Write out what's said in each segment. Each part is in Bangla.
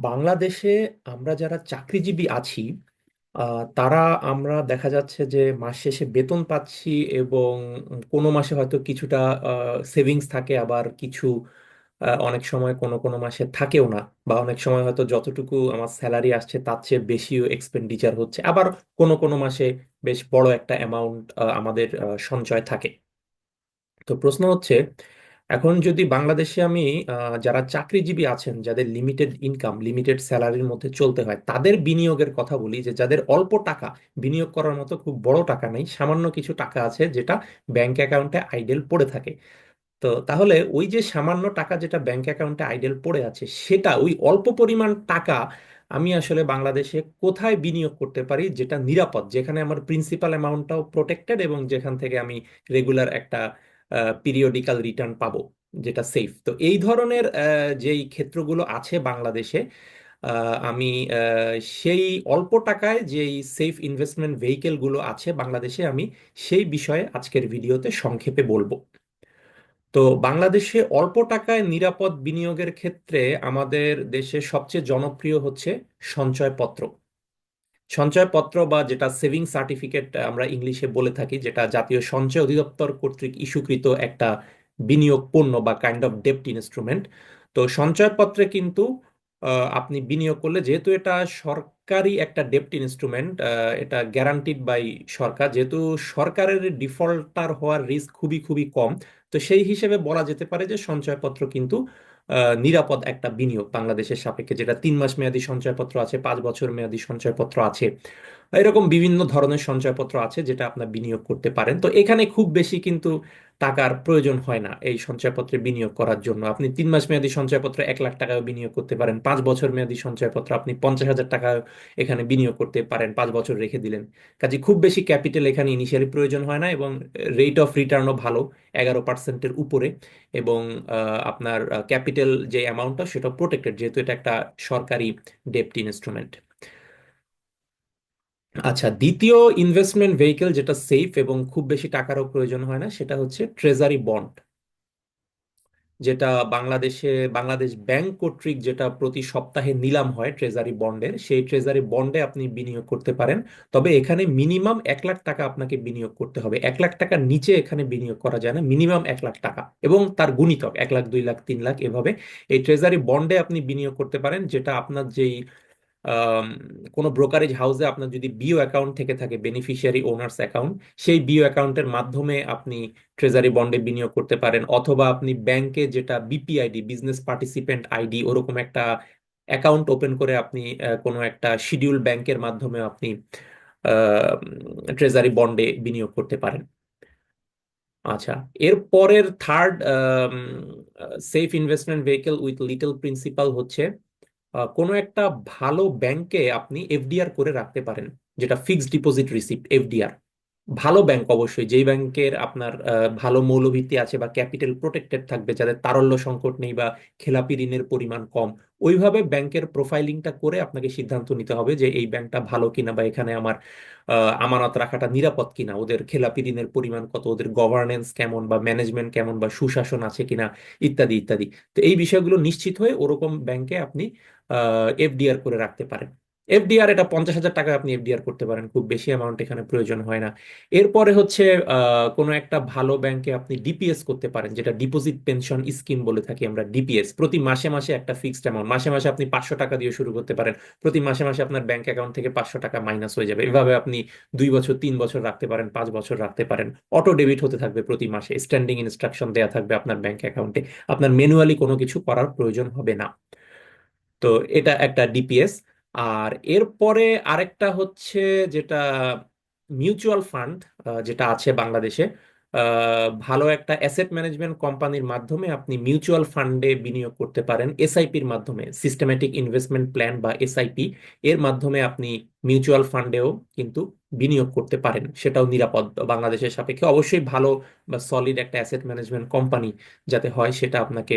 বাংলাদেশে আমরা যারা চাকরিজীবী আছি তারা আমরা দেখা যাচ্ছে যে মাস শেষে বেতন পাচ্ছি এবং কোনো মাসে হয়তো কিছুটা সেভিংস থাকে, আবার কিছু অনেক সময় কোনো কোনো মাসে থাকেও না বা অনেক সময় হয়তো যতটুকু আমার স্যালারি আসছে তার চেয়ে বেশিও এক্সপেন্ডিচার হচ্ছে। আবার কোনো কোনো মাসে বেশ বড় একটা অ্যামাউন্ট আমাদের সঞ্চয় থাকে। তো প্রশ্ন হচ্ছে এখন যদি বাংলাদেশে আমি যারা চাকরিজীবী আছেন, যাদের লিমিটেড ইনকাম লিমিটেড স্যালারির মধ্যে চলতে হয়, তাদের বিনিয়োগের কথা বলি যে, যাদের অল্প টাকা, বিনিয়োগ করার মতো খুব বড় টাকা নেই, সামান্য কিছু টাকা আছে যেটা ব্যাংক অ্যাকাউন্টে আইডেল পড়ে থাকে। তো তাহলে ওই যে সামান্য টাকা যেটা ব্যাংক অ্যাকাউন্টে আইডেল পড়ে আছে, সেটা ওই অল্প পরিমাণ টাকা আমি আসলে বাংলাদেশে কোথায় বিনিয়োগ করতে পারি যেটা নিরাপদ, যেখানে আমার প্রিন্সিপাল অ্যামাউন্টটাও প্রোটেক্টেড এবং যেখান থেকে আমি রেগুলার একটা পিরিয়ডিক্যাল রিটার্ন পাবো, যেটা সেফ তো এই ধরনের যেই ক্ষেত্রগুলো আছে বাংলাদেশে আমি সেই অল্প টাকায় যেই সেফ ইনভেস্টমেন্ট ভেহিকেলগুলো আছে বাংলাদেশে, আমি সেই বিষয়ে আজকের ভিডিওতে সংক্ষেপে বলব। তো বাংলাদেশে অল্প টাকায় নিরাপদ বিনিয়োগের ক্ষেত্রে আমাদের দেশে সবচেয়ে জনপ্রিয় হচ্ছে সঞ্চয়পত্র। সঞ্চয়পত্র বা যেটা সেভিং সার্টিফিকেট আমরা ইংলিশে বলে থাকি, যেটা জাতীয় সঞ্চয় অধিদপ্তর কর্তৃক ইস্যুকৃত একটা বিনিয়োগ পণ্য বা কাইন্ড অফ ডেপ্ট ইনস্ট্রুমেন্ট তো সঞ্চয়পত্রে কিন্তু আপনি বিনিয়োগ করলে, যেহেতু এটা সরকারি একটা ডেপ্ট ইনস্ট্রুমেন্ট এটা গ্যারান্টিড বাই সরকার, যেহেতু সরকারের ডিফল্টার হওয়ার রিস্ক খুবই খুবই কম, তো সেই হিসেবে বলা যেতে পারে যে সঞ্চয়পত্র কিন্তু নিরাপদ একটা বিনিয়োগ বাংলাদেশের সাপেক্ষে, যেটা তিন মাস মেয়াদী সঞ্চয়পত্র আছে, পাঁচ বছর মেয়াদী সঞ্চয়পত্র আছে। এরকম বিভিন্ন ধরনের সঞ্চয়পত্র আছে যেটা আপনার বিনিয়োগ করতে পারেন। তো এখানে খুব বেশি কিন্তু টাকার প্রয়োজন হয় না এই সঞ্চয়পত্রে বিনিয়োগ করার জন্য। আপনি তিন মাস মেয়াদী সঞ্চয়পত্র এক লাখ টাকাও বিনিয়োগ করতে পারেন। পাঁচ বছর মেয়াদী সঞ্চয়পত্র আপনি পঞ্চাশ হাজার টাকা এখানে বিনিয়োগ করতে পারেন, পাঁচ বছর রেখে দিলেন। কাজে খুব বেশি ক্যাপিটাল এখানে ইনিশিয়ালি প্রয়োজন হয় না এবং রেট অফ রিটার্নও ভালো, এগারো পার্সেন্টের উপরে এবং আপনার ক্যাপিটাল যে অ্যামাউন্টটা সেটা প্রোটেক্টেড যেহেতু এটা একটা সরকারি ডেপ্ট ইনস্ট্রুমেন্ট আচ্ছা দ্বিতীয় ইনভেস্টমেন্ট ভেহিকেল যেটা সেফ এবং খুব বেশি টাকারও প্রয়োজন হয় না, সেটা হচ্ছে ট্রেজারি বন্ড যেটা বাংলাদেশে, বাংলাদেশ ব্যাংক কর্তৃক যেটা প্রতি সপ্তাহে নিলাম হয় ট্রেজারি বন্ডের সেই ট্রেজারি বন্ডে আপনি বিনিয়োগ করতে পারেন। তবে এখানে মিনিমাম এক লাখ টাকা আপনাকে বিনিয়োগ করতে হবে। এক লাখ টাকার নিচে এখানে বিনিয়োগ করা যায় না মিনিমাম এক লাখ টাকা এবং তার গুণিতক, এক লাখ, দুই লাখ, তিন লাখ এভাবে। এই ট্রেজারি বন্ডে আপনি বিনিয়োগ করতে পারেন, যেটা আপনার যেই কোনো ব্রোকারেজ হাউসে আপনার যদি বিও অ্যাকাউন্ট থেকে থাকে বেনিফিশিয়ারি ওনার্স অ্যাকাউন্ট সেই বিও অ্যাকাউন্টের মাধ্যমে আপনি ট্রেজারি বন্ডে বিনিয়োগ করতে পারেন। অথবা আপনি ব্যাংকে যেটা বিপিআইডি বিজনেস পার্টিসিপেন্ট আইডি ওরকম একটা অ্যাকাউন্ট ওপেন করে আপনি কোনো একটা শিডিউল ব্যাংকের মাধ্যমে আপনি ট্রেজারি বন্ডে বিনিয়োগ করতে পারেন। আচ্ছা এর পরের third safe investment vehicle with little principal হচ্ছে কোনো একটা ভালো ব্যাংকে আপনি এফডিআর করে রাখতে পারেন যেটা ফিক্সড ডিপোজিট রিসিপ্ট এফডিআর ভালো ব্যাংক অবশ্যই। যেই ব্যাংকের আপনার ভালো মৌলভিত্তি আছে বা ক্যাপিটাল প্রোটেক্টেড থাকবে, যাদের তারল্য সংকট নেই বা খেলাপি ঋণের পরিমাণ কম, ওইভাবে ব্যাংকের প্রোফাইলিংটা করে আপনাকে সিদ্ধান্ত নিতে হবে যে এই ব্যাংকটা ভালো কিনা বা এখানে আমার আমানত রাখাটা নিরাপদ কিনা, ওদের খেলাপি ঋণের পরিমাণ কত, ওদের গভর্নেন্স কেমন বা ম্যানেজমেন্ট কেমন বা সুশাসন আছে কিনা, ইত্যাদি ইত্যাদি। তো এই বিষয়গুলো নিশ্চিত হয়ে ওরকম ব্যাংকে আপনি এফডিআর করে রাখতে পারেন। এফডিআর এটা পঞ্চাশ হাজার টাকা আপনি এফডিআর করতে পারেন, খুব বেশি অ্যামাউন্ট এখানে প্রয়োজন হয় না। এরপরে হচ্ছে কোনো একটা ভালো ব্যাংকে আপনি ডিপিএস করতে পারেন, যেটা ডিপোজিট পেনশন স্কিম বলে থাকি আমরা ডিপিএস প্রতি মাসে মাসে একটা ফিক্সড অ্যামাউন্ট মাসে মাসে আপনি পাঁচশো টাকা দিয়ে শুরু করতে পারেন, প্রতি মাসে মাসে আপনার ব্যাংক অ্যাকাউন্ট থেকে পাঁচশো টাকা মাইনাস হয়ে যাবে। এভাবে আপনি দুই বছর, তিন বছর রাখতে পারেন, পাঁচ বছর রাখতে পারেন। অটো ডেবিট হতে থাকবে প্রতি মাসে স্ট্যান্ডিং ইনস্ট্রাকশন দেওয়া থাকবে আপনার ব্যাংক অ্যাকাউন্টে আপনার ম্যানুয়ালি কোনো কিছু করার প্রয়োজন হবে না। তো এটা একটা ডিপিএস আর এরপরে আরেকটা হচ্ছে যেটা মিউচুয়াল ফান্ড যেটা আছে বাংলাদেশে ভালো একটা অ্যাসেট ম্যানেজমেন্ট কোম্পানির মাধ্যমে আপনি মিউচুয়াল ফান্ডে বিনিয়োগ করতে পারেন এসআইপির মাধ্যমে সিস্টেম্যাটিক ইনভেস্টমেন্ট প্ল্যান বা এসআইপি এর মাধ্যমে আপনি মিউচুয়াল ফান্ডেও কিন্তু বিনিয়োগ করতে পারেন, সেটাও নিরাপদ বাংলাদেশের সাপেক্ষে। অবশ্যই ভালো বা সলিড একটা অ্যাসেট ম্যানেজমেন্ট কোম্পানি যাতে হয়, সেটা আপনাকে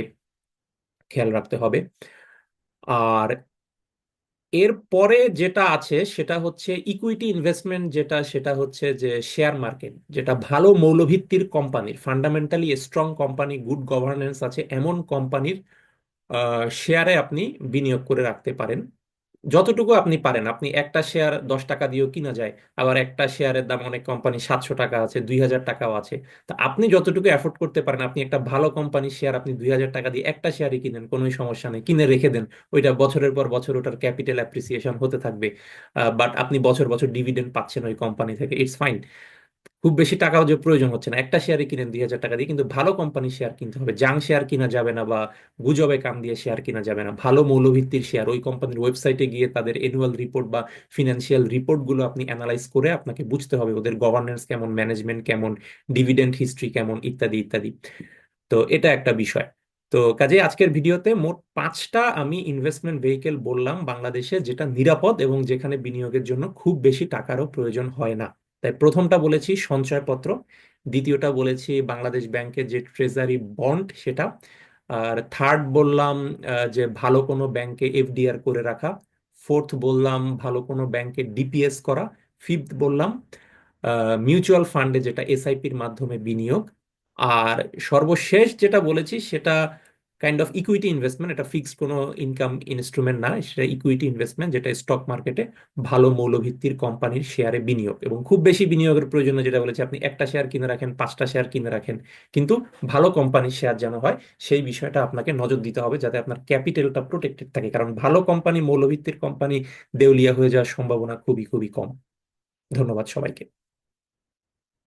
খেয়াল রাখতে হবে। আর এর পরে যেটা আছে, সেটা হচ্ছে ইকুইটি ইনভেস্টমেন্ট যেটা, সেটা হচ্ছে যে শেয়ার মার্কেট যেটা ভালো মৌলভিত্তির কোম্পানির fundamentally strong company good governance আছে, এমন কোম্পানির শেয়ারে আপনি বিনিয়োগ করে রাখতে পারেন। যতটুকু আপনি পারেন, আপনি একটা শেয়ার দশ টাকা দিয়েও কিনা যায়, আবার একটা শেয়ারের দাম অনেক কোম্পানি সাতশো টাকা আছে, দুই হাজার টাকাও আছে। তা আপনি যতটুকু অ্যাফোর্ড করতে পারেন, আপনি একটা ভালো কোম্পানির শেয়ার আপনি দুই হাজার টাকা দিয়ে একটা শেয়ারই কিনেন কোনো সমস্যা নেই, কিনে রেখে দেন। ওইটা বছরের পর বছর ওটার ক্যাপিটাল অ্যাপ্রিসিয়েশন হতে থাকবে। বাট আপনি বছর বছর ডিভিডেন্ড পাচ্ছেন ওই কোম্পানি থেকে ইটস ফাইন খুব বেশি টাকাও যে প্রয়োজন হচ্ছে না। একটা শেয়ারই কিনেন দুই হাজার টাকা দিয়ে, কিন্তু ভালো কোম্পানির শেয়ার কিনতে হবে। জাং শেয়ার কিনা যাবে না বা গুজবে কাম দিয়ে শেয়ার কিনা যাবে না। ভালো মৌলভিত্তির শেয়ার ওই কোম্পানির ওয়েবসাইটে গিয়ে তাদের এনুয়াল রিপোর্ট বা ফিনান্সিয়াল রিপোর্টগুলো আপনি অ্যানালাইজ করে আপনাকে বুঝতে হবে ওদের গভর্নেন্স কেমন ম্যানেজমেন্ট কেমন ডিভিডেন্ড হিস্ট্রি কেমন, ইত্যাদি ইত্যাদি। তো এটা একটা বিষয়। তো কাজে আজকের ভিডিওতে মোট পাঁচটা আমি ইনভেস্টমেন্ট ভেহিকেল বললাম বাংলাদেশে যেটা নিরাপদ এবং যেখানে বিনিয়োগের জন্য খুব বেশি টাকারও প্রয়োজন হয় না। তাই প্রথমটা বলেছি সঞ্চয়পত্র, দ্বিতীয়টা বলেছি বাংলাদেশ ব্যাংকের যে ট্রেজারি বন্ড সেটা, আর থার্ড বললাম যে ভালো কোনো ব্যাংকে এফডিআর করে রাখা ফোর্থ বললাম ভালো কোনো ব্যাংকে ডিপিএস করা ফিফথ বললাম মিউচুয়াল ফান্ডে যেটা এসআইপির মাধ্যমে বিনিয়োগ, আর সর্বশেষ যেটা বলেছি সেটা কাইন্ড অফ ইকুইটি ইনভেস্টমেন্ট এটা ফিক্সড কোনো ইনকাম ইনস্ট্রুমেন্ট না, সেটা ইকুইটি ইনভেস্টমেন্ট যেটা স্টক মার্কেটে ভালো মৌলভিত্তির কোম্পানির শেয়ারে বিনিয়োগ। এবং খুব বেশি বিনিয়োগের প্রয়োজন যেটা বলেছে আপনি একটা শেয়ার কিনে রাখেন, পাঁচটা শেয়ার কিনে রাখেন, কিন্তু ভালো কোম্পানির শেয়ার যেন হয়, সেই বিষয়টা আপনাকে নজর দিতে হবে যাতে আপনার ক্যাপিটালটা প্রোটেক্টেড থাকে। কারণ ভালো কোম্পানি মৌলভিত্তির কোম্পানি দেউলিয়া হয়ে যাওয়ার সম্ভাবনা খুবই খুবই কম। ধন্যবাদ সবাইকে।